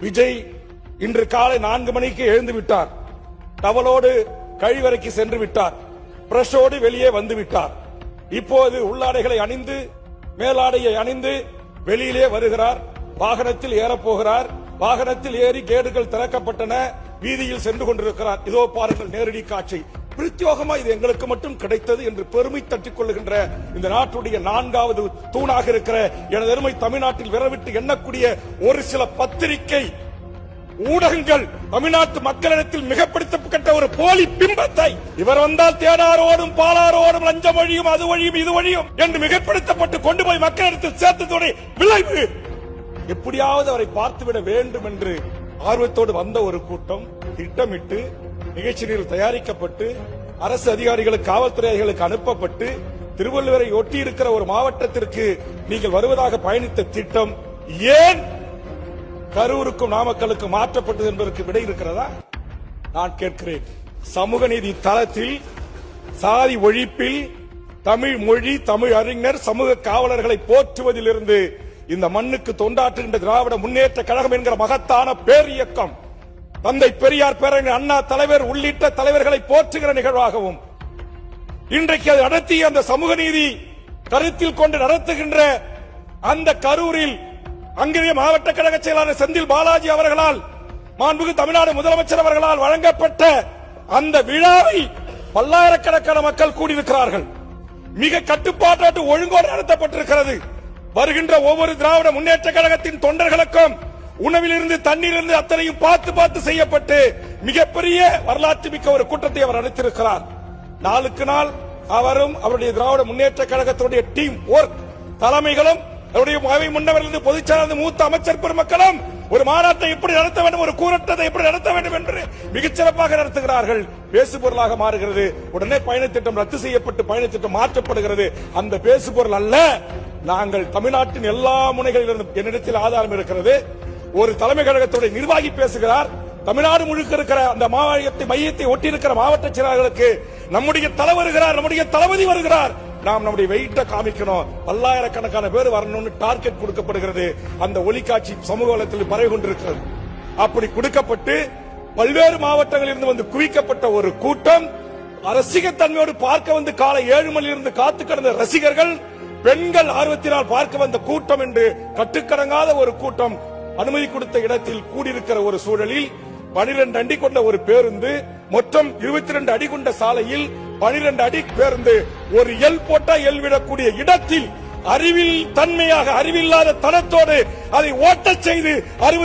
விஜய் இன்று காலை நான்கு மணிக்கு எழுந்து விட்டார். டவலோடு கழிவறைக்கு சென்று விட்டார். பிரஷோடு வெளியே வந்து விட்டார். இப்போது உள்ளாடைகளை அணிந்து மேலாடையை அணிந்து வெளியிலே வருகிறார். வாகனத்தில் ஏறப் போகிறார் வாகனத்தில் ஏறி கேடுகள் திறக்கப்பட்டன. வீதியில் சென்று கொண்டிருக்கிறார். இதோ பாருங்கள் நேரடி காட்சி. பிரத்யோகமா இது எங்களுக்கு மட்டும் கிடைத்தது என்று பெருமை தட்டிக் கொள்ளுகின்ற இந்த நாட்டுடைய நான்காவது தூணாக இருக்கிற எனது அருமை தமிழ்நாட்டில் விரவிட்டு எண்ணக்கூடிய ஒரு சில பத்திரிகை ஊடகங்கள் தமிழ்நாட்டு மக்களிடத்தில் மிகப்படுத்தப்பட்ட ஒரு போலி பிம்பத்தை இவர் வந்தால் தேனாரோடும் பாலாரோடும் லஞ்சம் வழியும் அது வழியும் இது வழியும் என்று மிகப்படுத்தப்பட்டு கொண்டு போய் மக்களிடத்தில் சேர்த்ததுடைய விளைவு. எப்படியாவது அவரை பார்த்துவிட வேண்டும் என்று ஆர்வத்தோடு வந்த ஒரு கூட்டம் திட்டமிட்டு நிகழ்ச்சிகள் தயாரிக்கப்பட்டு அரசு அதிகாரிகளுக்கு காவல்துறைகளுக்கு அனுப்பப்பட்டு திருவள்ளுவரை ஒட்டி இருக்கிற ஒரு மாவட்டத்திற்கு நீங்கள் வருவதாக பயணித்த திட்டம் ஏன் கரூருக்கும் நாமக்கலுக்கும் மாற்றப்பட்டது என்பதற்கு விடை இருக்கிறதா? நான் கேட்கிறேன். சமூக நீதி தளத்தில் சாதி ஒழிப்பில் தமிழ் மொழி தமிழ் அறிஞர் சமூக காவலர்களை போற்றுவதிலிருந்து இந்த மண்ணுக்கு தொண்டாற்றுகின்ற திராவிட முன்னேற்ற கழகம் என்கிற மகத்தான பேர் இயக்கம் தந்தை பெரியார் பேரறிஞர் அண்ணா தலைவர் உள்ளிட்ட தலைவர்களை போற்றுகிற நிகழ்வாகவும் இன்றைக்கு அது நடத்திய அந்த சமூக நீதி கருத்தில் கொண்டு நடத்துகின்ற அந்த கரூரில் அங்கிருந்த மாவட்ட கழக செயலாளர் செந்தில் பாலாஜி அவர்களால் மாண்புக்கு தமிழ்நாடு முதலமைச்சர் அவர்களால் வழங்கப்பட்ட அந்த விழாவை பல்லாயிரக்கணக்கான மக்கள் கூடியிருக்கிறார்கள். மிக கட்டுப்பாட்டு ஒழுங்கோடு நடத்தப்பட்டிருக்கிறது. வருகின்ற ஒவ்வொரு திராவிட முன்னேற்ற கழகத்தின் தொண்டர்களுக்கும் உணவிலிருந்து தண்ணீரிலிருந்து அத்தனையும் பார்த்து பார்த்து செய்யப்பட்டு மிகப்பெரிய வரலாற்று மிக்க ஒரு கூட்டத்தை அவர் நடத்தியிருக்கிறார் நாளுக்கு நாள் அவரும் அவருடைய திராவிட முன்னேற்ற கழகத்தினுடைய டீம் ஒர்க் தலைமைகளும் அவருடைய அவை முன்னவர்கள் பொதுச் மூத்த அமைச்சர் பெருமக்களும் ஒரு மாநாட்டை எப்படி நடத்த வேண்டும் ஒரு கூரட்டத்தை எப்படி நடத்த வேண்டும் என்று மிகச்சிறப்பாக நடத்துகிறார்கள். பேசுபொருளாக மாறுகிறது. உடனே பயணத்திட்டம் ரத்து செய்யப்பட்டு பயணத்திட்டம் மாற்றப்படுகிறது. அந்த பேசுபொருள் அல்ல நாங்கள் தமிழ்நாட்டின் எல்லா முனைகளிலிருந்தும் என்னிடத்தில் ஆதாரம் இருக்கிறது. ஒரு தலைமை கழகத்துடைய நிர்வாகி பேசுகிறார். தமிழ்நாடு முழுக்க இருக்கிற அந்த மாவட்டத்தை மையத்தை ஒட்டி இருக்கிற மாவட்ட செயலாளர்களுக்கு நம்முடைய தலை வருகிறார் நம்முடைய தளபதி வருகிறார். நாம் நம்முடைய வெயிட்ட காமிக்கணும். பல்லாயிரக்கணக்கான பேர் வரணும்னு டார்கெட் கொடுக்கப்படுகிறது. அந்த ஒலிக்காட்சி சமூக வளத்தில் பரவி கொண்டிருக்கிறது அப்படி கொடுக்கப்பட்டு பல்வேறு மாவட்டங்களில் இருந்து வந்து குவிக்கப்பட்ட ஒரு கூட்டம். ரசிகத்தன்மையோடு பார்க்க வந்து காலை ஏழு மணியிலிருந்து காத்து கிடந்த ரசிகர்கள் பெண்கள் ஆர்வத்தினால் பார்க்க வந்த கூட்டம் என்று கட்டுக்கடங்காத ஒரு கூட்டம். அனுமதி கொடுத்த இடத்தில் கூடியிருக்கிற ஒரு சூழலில் பனிரெண்டு அடி கொண்ட ஒரு பேருந்து மொத்தம் இருபத்தி ரெண்டு அடி கொண்ட சாலையில் பனிரெண்டு அடி பேருந்து ஒரு எல் போட்டா எல் விடக்கூடிய இடத்தில் அறிவில் தன்மையாக அறிவில்லாத தனத்தோடு அதை ஓட்டச் செய்து அறுபது